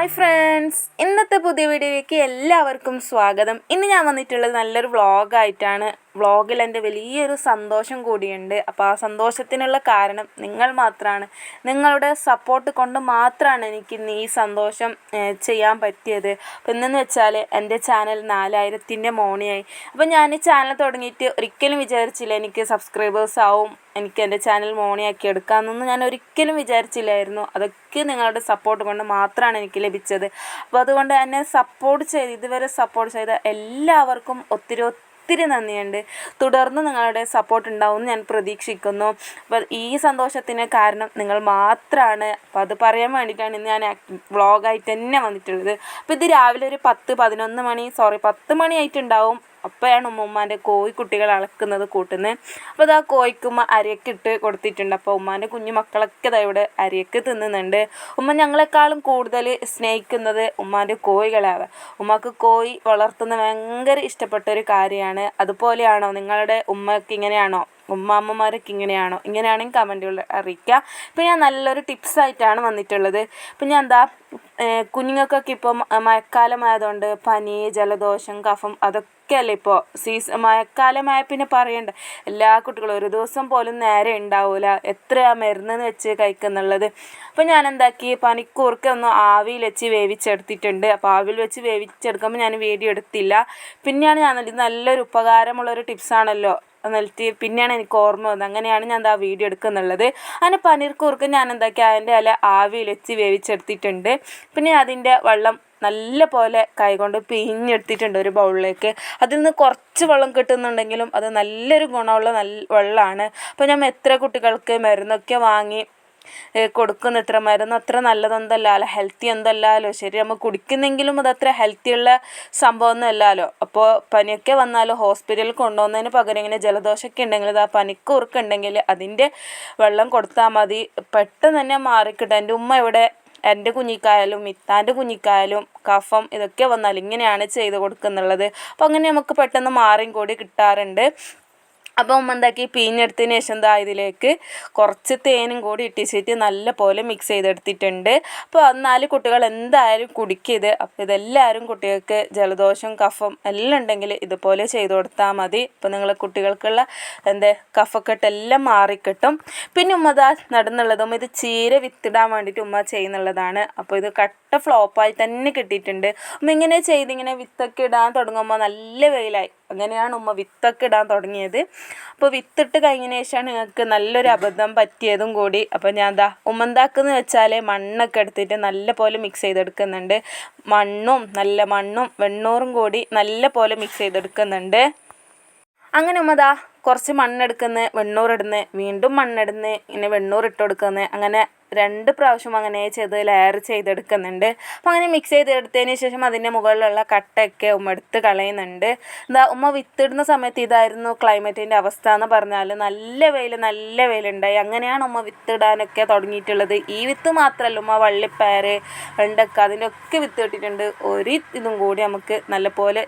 Hi friends ഇന്നത്തെ പുതിയ വീഡിയോയിലേക്ക് എല്ലാവർക്കും സ്വാഗതം. ഇന്ന് ഞാൻ വന്നിട്ടുള്ളത് നല്ലൊരു വ്ളോഗായിട്ടാണ് വ്ളോഗിൽ എന്റെ വലിയൊരു സന്തോഷം കൂടിയുണ്ട്. അപ്പോൾ ആ സന്തോഷത്തിനുള്ള കാരണം നിങ്ങൾ മാത്രമാണ്. നിങ്ങളുടെ സപ്പോർട്ട് കൊണ്ട് മാത്രമാണ് എനിക്ക് ഇന്ന് ഈ സന്തോഷം ചെയ്യാൻ പറ്റിയത്. അപ്പോൾ ഇന്നെന്ന് വെച്ചാൽ എന്റെ ചാനൽ നാലായിരത്തിന്റെ മോണിയായി. അപ്പോൾ ഞാൻ ഈ ചാനൽ തുടങ്ങിയിട്ട് ഒരിക്കലും വിചാരിച്ചില്ല എനിക്ക് സബ്സ്ക്രൈബേഴ്സ് ആവും എനിക്ക് എന്റെ ചാനൽ മോണിയാക്കി എടുക്കാമെന്നൊന്നും ഞാൻ ഒരിക്കലും വിചാരിച്ചില്ലായിരുന്നു. അതൊക്കെ നിങ്ങളുടെ സപ്പോർട്ട് കൊണ്ട് മാത്രമാണ് എനിക്ക് ലഭിച്ചത്. അപ്പോൾ അതുകൊണ്ട് എന്നെ സപ്പോർട്ട് ചെയ്ത് ഇതുവരെ സപ്പോർട്ട് ചെയ്ത എല്ലാവർക്കും ഒത്തിരി ഒത്തിരി നന്ദിയുണ്ട്. തുടർന്ന് നിങ്ങളുടെ സപ്പോർട്ട് ഉണ്ടാവുമെന്ന് ഞാൻ പ്രതീക്ഷിക്കുന്നു. അപ്പോൾ ഈ സന്തോഷത്തിന് കാരണം നിങ്ങൾ മാത്രമാണ് അപ്പോൾ അത് പറയാൻ വേണ്ടിയിട്ടാണ് ഇന്ന് ഞാൻ വ്ളോഗായിട്ട് തന്നെ വന്നിട്ടുള്ളത്. അപ്പോൾ ഇത് രാവിലെ ഒരു പത്ത് പതിനൊന്ന് മണി സോറി പത്ത് മണി ആയിട്ടുണ്ടാവും. അപ്പോഴാണ് ഉമ്മാന്റെ കോഴിക്കുട്ടികൾ അളക്കുന്നത് കൂട്ടുന്നത്. അപ്പോൾ അത് ആ കോഴിക്കുമ്മ ഇട്ട് കൊടുത്തിട്ടുണ്ട്. അപ്പോൾ ഉമ്മാന്റെ കുഞ്ഞു മക്കളൊക്കെ ഇതാ ഇവിടെ അരിയൊക്കെ തിന്നുന്നുണ്ട്. ഉമ്മ ഞങ്ങളെക്കാളും കൂടുതൽ സ്നേഹിക്കുന്നത് ഉമ്മാന്റെ കോഴികളാണ്. ഉമ്മക്ക് കോഴി വളർത്തുന്ന ഭയങ്കര ഇഷ്ടപ്പെട്ട ഒരു കാര്യമാണ്. അതുപോലെയാണോ നിങ്ങളുടെ ഉമ്മക്ക് ഇങ്ങനെയാണോ? ഉമ്മാമ്മമാരൊക്കെ ഇങ്ങനെയാണോ? ഇങ്ങനെയാണെങ്കിൽ കമന്റുകൾ അറിയിക്കുക ഇപ്പം ഞാൻ നല്ലൊരു ടിപ്സായിട്ടാണ് വന്നിട്ടുള്ളത്. ഇപ്പം ഞാൻ എന്താ കുഞ്ഞുങ്ങൾക്കൊക്കെ ഇപ്പം മഴക്കാലമായതുകൊണ്ട് പനി ജലദോഷം കഫം അതൊക്കെ അല്ലേ ഇപ്പോൾ സീസൺ മഴക്കാലമായ പിന്നെ പറയണ്ട. എല്ലാ കുട്ടികളും ഒരു ദിവസം പോലും നേരെ ഉണ്ടാവില്ല എത്രയാ മരുന്നെന്ന് വെച്ച് കഴിക്കുന്നുള്ളത്. അപ്പം ഞാൻ എന്താക്കി പനിക്കൂർക്ക ഒന്ന് ആവിയിൽ വെച്ച് വേവിച്ചെടുത്തിട്ടുണ്ട്. അപ്പോൾ ആവിയിൽ വെച്ച് വേവിച്ചെടുക്കുമ്പോൾ ഞാൻ വീഡിയോ എടുത്തില്ല. പിന്നെയാണ് ഞാൻ നല്ലൊരു ഉപകാരമുള്ളൊരു ടിപ്സാണല്ലോ എന്നിട്ട് പിന്നെയാണ് എനിക്ക് ഓർമ്മ വന്നത്. അങ്ങനെയാണ് ഞാൻ ആ വീഡിയോ എടുക്കുന്നുള്ളത്. അങ്ങനെ പനീർ കുറുക്ക് ഞാൻ എന്താക്കി അതിന്റെ ഇല ആവിയിൽ വെച്ച് വേവിച്ചെടുത്തിട്ടുണ്ട്. പിന്നെ അതിന്റെ വെള്ളം നല്ല പോലെ കൈകൊണ്ട് പിഴിഞ്ഞെടുത്തിട്ടുണ്ട് ഒരു ബൗളിലേക്ക്. അതിൽ നിന്ന് കുറച്ച് വെള്ളം കിട്ടുന്നുണ്ടെങ്കിലും അത് നല്ലൊരു ഗുണമുള്ള നല്ല വെള്ളമാണ്. അപ്പോൾ ഞാൻ എത്ര കുട്ടികൾക്ക് മരുന്നൊക്കെ വാങ്ങി കൊടുക്കുന്ന ഇത്ര മരുന്ന് അത്ര നല്ലതൊന്നല്ലാലോ ഹെൽത്തി എന്തല്ലല്ലോ ശരി നമ്മൾ കുടിക്കുന്നെങ്കിലും അതത്ര ഹെൽത്തി ഉള്ള സംഭവമൊന്നും അല്ലാലോ അപ്പോൾ പനിയൊക്കെ വന്നാലോ ഹോസ്പിറ്റലിൽ കൊണ്ടുപോകുന്നതിന് പകരം ഇങ്ങനെ ജലദോഷമൊക്കെ ഉണ്ടെങ്കിൽ ആ പനിക്ക് ഉറുക്കുണ്ടെങ്കിൽ അതിന്റെ വെള്ളം കൊടുത്താൽ മതി. പെട്ടെന്ന് തന്നെ മാറിക്കിട്ടും. എന്റെ ഉമ്മ ഇവിടെ എന്റെ കുഞ്ഞിക്കായാലും മിത്താന്റെ കുഞ്ഞിക്കായാലും കഫം ഇതൊക്കെ വന്നാൽ ഇങ്ങനെയാണ് ചെയ്ത് കൊടുക്കുന്നുള്ളത്. അപ്പോൾ അങ്ങനെ നമുക്ക് പെട്ടെന്ന് മാറിയും കൂടി കിട്ടാറുണ്ട്. അപ്പോൾ ഉമ്മ എന്താക്കി? പിഴിഞ്ഞെടുത്തതിന് ശേഷം എന്താ ഇതിലേക്ക് കുറച്ച് തേനും കൂടി ഇട്ടിച്ചിട്ട് നല്ല പോലെ മിക്സ് ചെയ്തെടുത്തിട്ടുണ്ട്. അപ്പോൾ നാല് കുട്ടികൾ എന്തായാലും കുടിക്കരുത് അപ്പോൾ ഇതെല്ലാവരും കുട്ടികൾക്ക് ജലദോഷം കഫം എല്ലാം ഉണ്ടെങ്കിൽ ഇതുപോലെ ചെയ്ത് കൊടുത്താൽ മതി. അപ്പോൾ നിങ്ങളെ കുട്ടികൾക്കുള്ള എന്താ കഫക്കെട്ടെല്ലാം മാറിക്കിട്ടും. പിന്നെ ഉമ്മ ഇതാ നടന്നുള്ളതും ഇത് ചീര വിത്തിടാൻ വേണ്ടിയിട്ട് ഉമ്മ ചെയ്യുന്നുള്ളതാണ്. അപ്പോൾ ഇത് കട്ട ഫ്ലോപ്പായി തന്നെ കിട്ടിയിട്ടുണ്ട്. ഉമ്മ ഇങ്ങനെ ചെയ്തിങ്ങനെ വിത്തൊക്കെ ഇടാൻ തുടങ്ങുമ്പോൾ നല്ല വെയിലായി. അങ്ങനെയാണ് ഉമ്മ വിത്തൊക്കെ ഇടാൻ തുടങ്ങിയത്. അപ്പോൾ വിത്തിട്ട് കഴിഞ്ഞതിന് ശേഷമാണ് ഞങ്ങൾക്ക് നല്ലൊരു അബദ്ധം പറ്റിയതും കൂടി. അപ്പോൾ ഞാൻ എന്താ ഉമ്മ എന്താക്കുന്നത് വെച്ചാൽ മണ്ണൊക്കെ എടുത്തിട്ട് നല്ല പോലെ മിക്സ് ചെയ്തെടുക്കുന്നുണ്ട്. മണ്ണും നല്ല മണ്ണും വെണ്ണൂറും കൂടി നല്ല പോലെ മിക്സ് ചെയ്തെടുക്കുന്നുണ്ട്. അങ്ങനെ ഉമ്മതാ കുറച്ച് മണ്ണെടുക്കുന്ന വെണ്ണൂറിടുന്നത് വീണ്ടും മണ്ണെടുന്ന് ഇങ്ങനെ വെണ്ണൂർ ഇട്ട് കൊടുക്കുന്ന. അങ്ങനെ രണ്ട് പ്രാവശ്യം അങ്ങനെ ചെയ്ത് ലെയർ ചെയ്തെടുക്കുന്നുണ്ട്. അപ്പോൾ അങ്ങനെ മിക്സ് ചെയ്തെടുത്തതിന് ശേഷം അതിന്റെ മുകളിലുള്ള കട്ടയൊക്കെ ഉമ്മ എടുത്ത് കളയുന്നുണ്ട്. എന്താ ഉമ്മ വിത്തിടുന്ന സമയത്ത് ഇതായിരുന്നു ക്ലൈമറ്റിന്റെ അവസ്ഥ എന്ന് പറഞ്ഞാൽ നല്ല വെയിൽ നല്ല വെയിലുണ്ടായി. അങ്ങനെയാണ് ഉമ്മ വിത്തിടാനൊക്കെ തുടങ്ങിയിട്ടുള്ളത്. ഈ വിത്ത് മാത്രമല്ല ഉമ്മ വള്ളിപ്പയർ വെണ്ടക്ക അതിന്റെ ഒക്കെ വിത്ത് കിട്ടിയിട്ടുണ്ട് ഒരു ഇതും കൂടി നമുക്ക് നല്ലപോലെ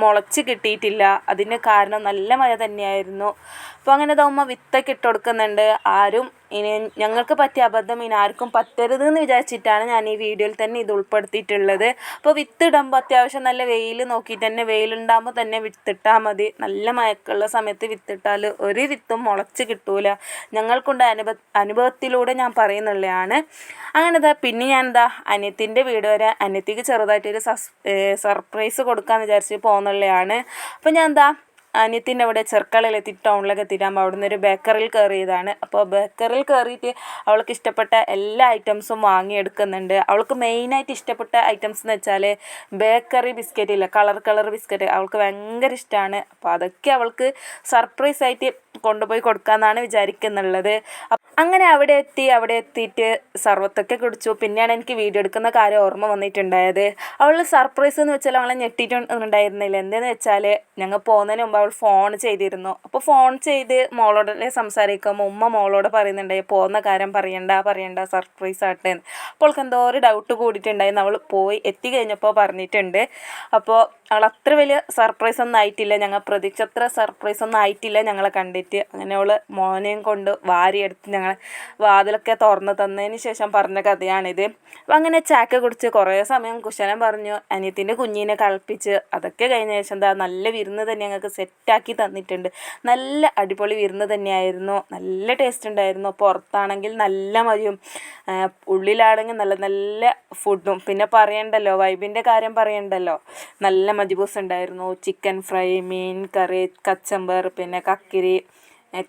മുളച്ച് കിട്ടിയിട്ടില്ല. അതിന് കാരണം നല്ല മഴ തന്നെയായിരുന്നു. അപ്പോൾ അങ്ങനെ ഇതാവുമ്മ വിത്തൊക്കെ ഇട്ട് കൊടുക്കുന്നുണ്ട്. ആരും ഇനി ഞങ്ങൾക്ക് പറ്റിയ അബദ്ധം ഇനി ആർക്കും പറ്റരുത് എന്ന് വിചാരിച്ചിട്ടാണ് ഞാൻ ഈ വീഡിയോയിൽ തന്നെ ഇത് ഉൾപ്പെടുത്തിയിട്ടുള്ളത്. അപ്പോൾ വിത്തിടുമ്പോൾ അത്യാവശ്യം നല്ല വെയിൽ നോക്കിയിട്ട് തന്നെ വെയിലുണ്ടാകുമ്പോൾ തന്നെ വിത്തിട്ടാൽ മതി. നല്ല മഴക്കുള്ള സമയത്ത് വിത്തിട്ടാൽ ഒരു വിത്തും മുളച്ച് കിട്ടൂല. ഞങ്ങൾക്കുണ്ട് അനുഭ അനുഭവത്തിലൂടെ ഞാൻ പറയുന്നുള്ളതാണ് അങ്ങനെ ഇതാ പിന്നെ ഞാൻ എന്താ അനിയത്തിന്റെ വീട് വരെ അനിയത്തിക്ക് ചെറുതായിട്ടൊരു സർപ്രൈസ് കൊടുക്കാമെന്ന് വിചാരിച്ച് പോകുന്നുള്ളതാണ് അപ്പോൾ ഞാൻ എന്താ അനിയത്തിന്റെ അവിടെ ചെർക്കളയിലെത്തി ടൗണിലൊക്കെ എത്തിയിട്ടാകുമ്പോൾ അവിടെ നിന്ന് ഒരു ബേക്കറിയിൽ കയറിയതാണ്. അപ്പോൾ ബേക്കറിയിൽ കയറിയിട്ട് അവൾക്ക് ഇഷ്ടപ്പെട്ട എല്ലാ ഐറ്റംസും വാങ്ങിയെടുക്കുന്നുണ്ട്. അവൾക്ക് മെയിനായിട്ട് ഇഷ്ടപ്പെട്ട ഐറ്റംസ് എന്ന് വെച്ചാൽ ബേക്കറി ബിസ്ക്കറ്റ് ഇല്ല കളർ കളർ ബിസ്ക്കറ്റ് അവൾക്ക് ഭയങ്കര ഇഷ്ടമാണ് അപ്പോൾ അതൊക്കെ അവൾക്ക് സർപ്രൈസ് ആയിട്ട് കൊണ്ടുപോയി കൊടുക്കാമെന്നാണ് വിചാരിക്കുന്നുള്ളത്. അങ്ങനെ അവിടെ എത്തി അവിടെ എത്തിയിട്ട് സർവത്തൊക്കെ കുടിച്ചു. പിന്നെയാണ് എനിക്ക് വീഡിയോ എടുക്കുന്ന കാര്യം ഓർമ്മ വന്നിട്ടുണ്ടായത്. അവൾ സർപ്രൈസ് എന്ന് വെച്ചാൽ അവളെ ഞെട്ടിയിട്ടുണ്ടായിരുന്നില്ല എന്തെന്ന് വെച്ചാൽ ഞങ്ങൾ പോകുന്നതിന് മുമ്പ് അവൾ ഫോൺ ചെയ്തിരുന്നു. അപ്പോൾ ഫോൺ ചെയ്ത് മോളോട് സംസാരിക്കുമ്പോൾ ഉമ്മ മോളോട് പറയുന്നുണ്ടായി പോകുന്ന കാര്യം പറയണ്ട പറയണ്ട സർപ്രൈസ് ആട്ടെ. അപ്പോൾ എന്തോ ഒരു ഡൗട്ട് കൂടിയിട്ടുണ്ടായിരുന്നു നമ്മൾ പോയി എത്തി കഴിഞ്ഞപ്പോൾ പറഞ്ഞിട്ടുണ്ട്. അപ്പോൾ അവൾ അത്ര വലിയ സർപ്രൈസ് ഒന്നും ആയിട്ടില്ല. ഞങ്ങൾ പ്രതീക്ഷ അത്ര സർപ്രൈസ് ഒന്നും ആയിട്ടില്ല ഞങ്ങളെ കണ്ടിട്ട്. അങ്ങനെ അവൾ മോനെയും കൊണ്ട് വാരിയെടുത്ത് ഞങ്ങൾ വാതിലൊക്കെ തുറന്ന് തന്നതിന് ശേഷം പറഞ്ഞ കഥയാണിത്. അപ്പം അങ്ങനെ ചാക്ക കുടിച്ച് കുറേ സമയം കുശലം പറഞ്ഞു. അനിയത്തിന്റെ കുഞ്ഞിനെ കളിപ്പിച്ച് അതൊക്കെ കഴിഞ്ഞ ശേഷം എന്താ നല്ല വിരുന്ന് തന്നെ ഞങ്ങൾക്ക് സെറ്റാക്കി തന്നിട്ടുണ്ട്. നല്ല അടിപൊളി വിരുന്ന് തന്നെയായിരുന്നു. നല്ല ടേസ്റ്റ് ഉണ്ടായിരുന്നു. പുറത്താണെങ്കിൽ നല്ല മതിയും. ഉള്ളിലാണെങ്കിൽ നല്ല നല്ല ഫുഡും പിന്നെ പറയണ്ടല്ലോ വൈബിന്റെ കാര്യം പറയണ്ടല്ലോ. നല്ല മജിബൂസ് ഉണ്ടായിരുന്നു. ചിക്കൻ ഫ്രൈ മീൻ കറി കച്ചമ്പർ പിന്നെ കക്കിരി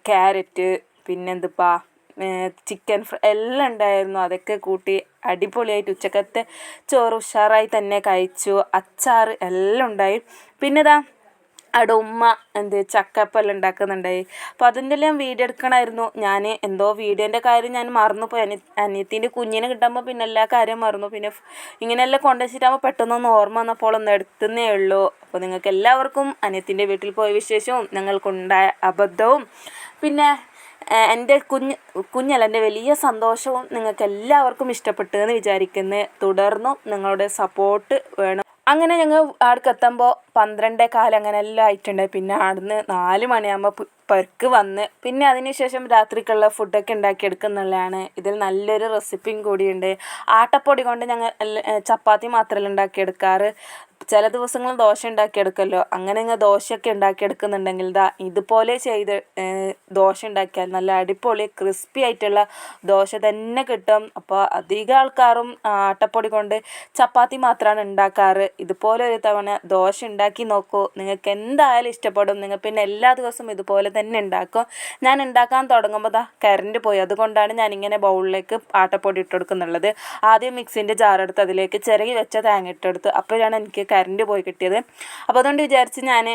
ക്യാരറ്റ് പിന്നെന്തുപ്പാ ചിക്കൻ ഫ്രൈ എല്ലാം ഉണ്ടായിരുന്നു. അതൊക്കെ കൂട്ടി അടിപൊളിയായിട്ട് ഉച്ചക്കത്തെ ചോറ് ഉഷാറായി തന്നെ കഴിച്ചു. അച്ചാർ എല്ലാം ഉണ്ടായി. പിന്നെ ഇതാ അവിടെ ഉമ്മ എന്ത് ചക്കപ്പല്ല ഉണ്ടാക്കുന്നുണ്ടായി അപ്പോൾ അതിന്റെ എല്ലാം വീഡിയോ എടുക്കണമായിരുന്നു. ഞാൻ എന്തോ വീഡിയോന്റെ കാര്യം ഞാൻ മറന്നുപോയി. അനി അനിയത്തിന്റെ കുഞ്ഞിനെ കിട്ടുമ്പോൾ പിന്നെ എല്ലാ കാര്യം മറന്നു. പിന്നെ ഇങ്ങനെയെല്ലാം കൊണ്ടുവച്ചിട്ടാകുമ്പോൾ പെട്ടെന്നൊന്ന് ഓർമ്മ വന്നപ്പോൾ ഒന്ന് എടുത്തുന്നേ ഉള്ളൂ. അപ്പോൾ നിങ്ങൾക്ക് എല്ലാവർക്കും അനിയത്തിന്റെ വീട്ടിൽ പോയ വിശേഷവും ഞങ്ങൾക്കുണ്ടായ അബദ്ധവും പിന്നെ എന്റെ കുഞ്ഞ് കുഞ്ഞല്ല എന്റെ വലിയ സന്തോഷവും നിങ്ങൾക്ക് എല്ലാവർക്കും ഇഷ്ടപ്പെട്ടു എന്ന് വിചാരിക്കുന്നത് തുടർന്നും നിങ്ങളുടെ സപ്പോർട്ട് വേണം. അങ്ങനെ ഞങ്ങൾ അവിടേക്ക് എത്തുമ്പോൾ പന്ത്രണ്ടേ കാലം അങ്ങനെ എല്ലാം ആയിട്ടുണ്ട്. പിന്നെ അവിടുന്ന് നാല് മണിയാകുമ്പോൾ പെർക്ക് വന്ന് പിന്നെ അതിനുശേഷം രാത്രിക്കുള്ള ഫുഡൊക്കെ ഉണ്ടാക്കിയെടുക്കുന്നുള്ളതാണ്. ഇതിൽ നല്ലൊരു റെസിപ്പിയും കൂടിയുണ്ട്. ആട്ടപ്പൊടി കൊണ്ട് ഞങ്ങൾ ചപ്പാത്തി മാത്രമല്ല ഉണ്ടാക്കിയെടുക്കാറ്. ചില ദിവസങ്ങൾ ദോശ ഉണ്ടാക്കിയെടുക്കല്ലോ. അങ്ങനെ ഇങ്ങനെ ദോശയൊക്കെ ഉണ്ടാക്കിയെടുക്കുന്നുണ്ടെങ്കിൽ ദാ ഇതുപോലെ ചെയ്ത് ദോശ ഉണ്ടാക്കിയാൽ നല്ല അടിപൊളി ക്രിസ്പി ആയിട്ടുള്ള ദോശ തന്നെ കിട്ടും. അപ്പോൾ അധികം ആൾക്കാരും ആട്ടപ്പൊടി കൊണ്ട് ചപ്പാത്തി മാത്രമാണ് ഉണ്ടാക്കാറ്. ഇതുപോലെ ഒരു തവണ ദോശ ഉണ്ടാക്കി നോക്കൂ. നിങ്ങൾക്ക് എന്തായാലും ഇഷ്ടപ്പെടും. നിങ്ങൾ പിന്നെ എല്ലാ ദിവസവും ഇതുപോലെ തന്നെ ഉണ്ടാക്കും. ഞാൻ ഉണ്ടാക്കാൻ തുടങ്ങുമ്പോൾ ദാ കറണ്ട് പോയി. അതുകൊണ്ടാണ് ഞാൻ ഇങ്ങനെ ബൗളിലേക്ക് ആട്ടപ്പൊടി ഇട്ട് കൊടുക്കുന്നുള്ളത്. ആദ്യം മിക്സിന്റെ ജാറെടുത്ത് അതിലേക്ക് ചിരകി വെച്ച തേങ്ങ ഇട്ടെടുത്ത് അപ്പോഴാണ് എനിക്ക് കറണ്ട് പോയി കിട്ടിയത്. അപ്പോൾ അതുകൊണ്ട് വിചാരിച്ച് ഞാൻ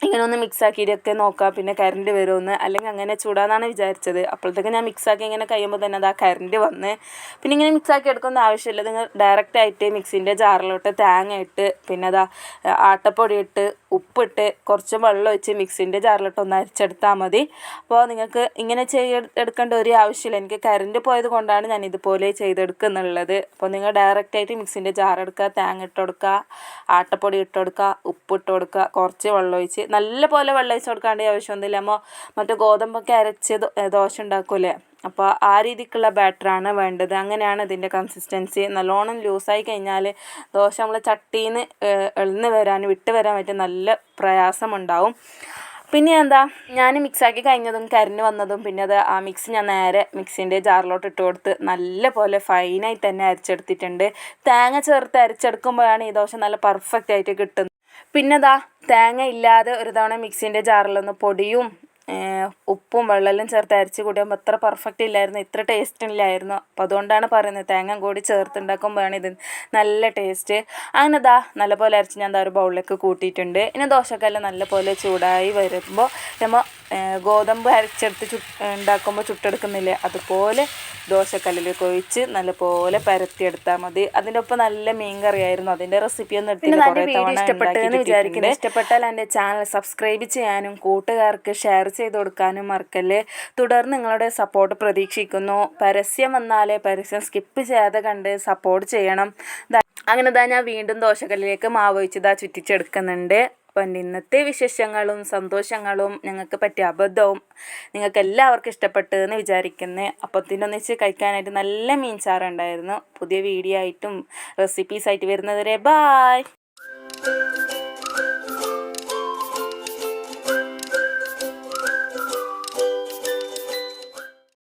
ഇങ്ങനെ ഒന്ന് മിക്സ് ആക്കിയിട്ടൊക്കെ നോക്കാം. പിന്നെ കറണ്ട് വരുമെന്ന് അല്ലെങ്കിൽ അങ്ങനെ ചൂടാന്നാണ് വിചാരിച്ചത്. അപ്പോഴത്തേക്ക് ഞാൻ മിക്സ് ആക്കി ഇങ്ങനെ കഴിയുമ്പോൾ തന്നെ അത് ആ കറണ്ട് വന്ന്. പിന്നെ ഇങ്ങനെ മിക്സ് ആക്കി എടുക്കുന്ന ആവശ്യമില്ല. നിങ്ങൾ ഡയറക്റ്റ് ആയിട്ട് മിക്സിന്റെ ജാറിലോട്ട് തേങ്ങ ഇട്ട് പിന്നെ അതാ ആട്ടപ്പൊടി ഇട്ട് ഉപ്പിട്ട് കുറച്ച് വെള്ളം ഒഴിച്ച് മിക്സിന്റെ ജാറിലിട്ട് ഒന്ന് അരിച്ചെടുത്താൽ മതി. അപ്പോൾ നിങ്ങൾക്ക് ഇങ്ങനെ ചെയ്തെടുക്കേണ്ട ഒരു ആവശ്യമില്ല. എനിക്ക് കറണ്ട് പോയത് കൊണ്ടാണ് ഞാൻ ഇതുപോലെ ചെയ്തെടുക്കുന്നുള്ളത്. അപ്പോൾ നിങ്ങൾ ഡയറക്റ്റ് ആയിട്ട് മിക്സിന്റെ ജാർ എടുക്കുക തേങ്ങ ഇട്ട് കൊടുക്കുക ആട്ടപ്പൊടി ഇട്ട് കൊടുക്കുക ഉപ്പ് ഇട്ട് കൊടുക്കുക കുറച്ച് വെള്ളം ഒഴിച്ച് നല്ല പോലെ വെള്ളം ഒഴിച്ച് കൊടുക്കാണ്ട് ആവശ്യമൊന്നുമില്ല. നമ്മൾ മറ്റേ ഗോതമ്പൊക്കെ അരച്ച് ദോശ ഉണ്ടാക്കൂലേ അപ്പോൾ ആ രീതിക്കുള്ള ബാറ്ററാണ് വേണ്ടത്. അങ്ങനെയാണ് ഇതിന്റെ കൺസിസ്റ്റൻസി നല്ലോണം ലൂസായി കഴിഞ്ഞാൽ ദോശ നമ്മൾ ചട്ടിയിൽ നിന്ന് എളുന്ന് വരാൻ വിട്ട് വരാൻ പറ്റും നല്ല പ്രയാസമുണ്ടാവും. പിന്നെ എന്താ ഞാൻ മിക്സാക്കി കഴിഞ്ഞതും കരിഞ്ഞ് വന്നതും പിന്നെ അത് ആ മിക്സ് ഞാൻ നേരെ മിക്സിന്റെ ജാറിലോട്ട് ഇട്ട് കൊടുത്ത് നല്ല പോലെ ഫൈനായി തന്നെ അരച്ചെടുത്തിട്ടുണ്ട്. തേങ്ങ ചേർത്ത് അരച്ചെടുക്കുമ്പോഴാണ് ഈ ദോശ നല്ല പെർഫെക്റ്റ് ആയിട്ട് കിട്ടുന്നത്. പിന്നെ ദാ തേങ്ങ ഇല്ലാതെ ഒരു തവണ മിക്സിന്റെ ജാറിലൊന്ന് പൊടിയും ഉപ്പും വെള്ളമെല്ലാം ചേർത്ത് അരച്ച് കൂട്ടിയപ്പോൾ അത്ര പെർഫെക്റ്റ് ഇല്ലായിരുന്നു. ഇത്ര ടേസ്റ്റ് ഇല്ലായിരുന്നു. അപ്പോൾ അതുകൊണ്ടാണ് പറയുന്നത് തേങ്ങ കൂടി ചേർത്തുണ്ടാക്കുമ്പോഴാണ് ഇത് നല്ല ടേസ്റ്റ് അങ്ങനെ ദാ നല്ലപോലെ അരച്ച് ഞാൻ ദാ ഒരു ബൗളിലേക്ക് കൂട്ടിയിട്ടുണ്ട്. ഇനി ദോശക്കല്ല് നല്ലപോലെ ചൂടായി വരുമ്പോൾ നമ്മൾ ഗോതമ്പ് അരച്ചെടുത്ത് ചു ഉണ്ടാക്കുമ്പോൾ ചുട്ടെടുക്കുന്നില്ലേ? അതുപോലെ ദോശക്കല്ലിലേക്ക് ഒഴിച്ച് നല്ലപോലെ പരത്തിയെടുത്താൽ മതി. അതിന്റെ ഒപ്പം നല്ല മീൻ കറിയായിരുന്നു അതിന്റെ റെസിപ്പി ഒന്നും ഇഷ്ടപ്പെട്ടെന്ന് വിചാരിക്കുന്നു. ഇഷ്ടപ്പെട്ടാൽ എന്റെ ചാനൽ സബ്സ്ക്രൈബ് ചെയ്യാനും കൂട്ടുകാർക്ക് ഷെയർ ചെയ്ത് കൊടുക്കാനും മറക്കല്ലേ. തുടർന്ന് നിങ്ങളുടെ സപ്പോർട്ട് പ്രതീക്ഷിക്കുന്നു. പരസ്യം വന്നാലേ പരസ്യം സ്കിപ്പ് ചെയ്യാതെ കണ്ട് സപ്പോർട്ട് ചെയ്യണം. അങ്ങനെ തന്നെ ഞാൻ വീണ്ടും ദോശക്കല്ലിലേക്ക് മാവ് ഒഴിച്ച് ഇതാ ചുറ്റിച്ചെടുക്കുന്നുണ്ട്. അപ്പം എന്റെ ഇന്നത്തെ വിശേഷങ്ങളും സന്തോഷങ്ങളും ഞങ്ങൾക്ക് പറ്റിയ അബദ്ധവും നിങ്ങൾക്ക് എല്ലാവർക്കും ഇഷ്ടപ്പെട്ടു എന്ന് വിചാരിക്കുന്നു അപ്പത്തിനൊന്നിച്ച് കഴിക്കാനായിട്ട് നല്ല മീൻ ചാറുണ്ടായിരുന്നു പുതിയ വീഡിയോ ആയിട്ടും റെസിപ്പീസ് ആയിട്ട് വരുന്നതുവരെ ബായ്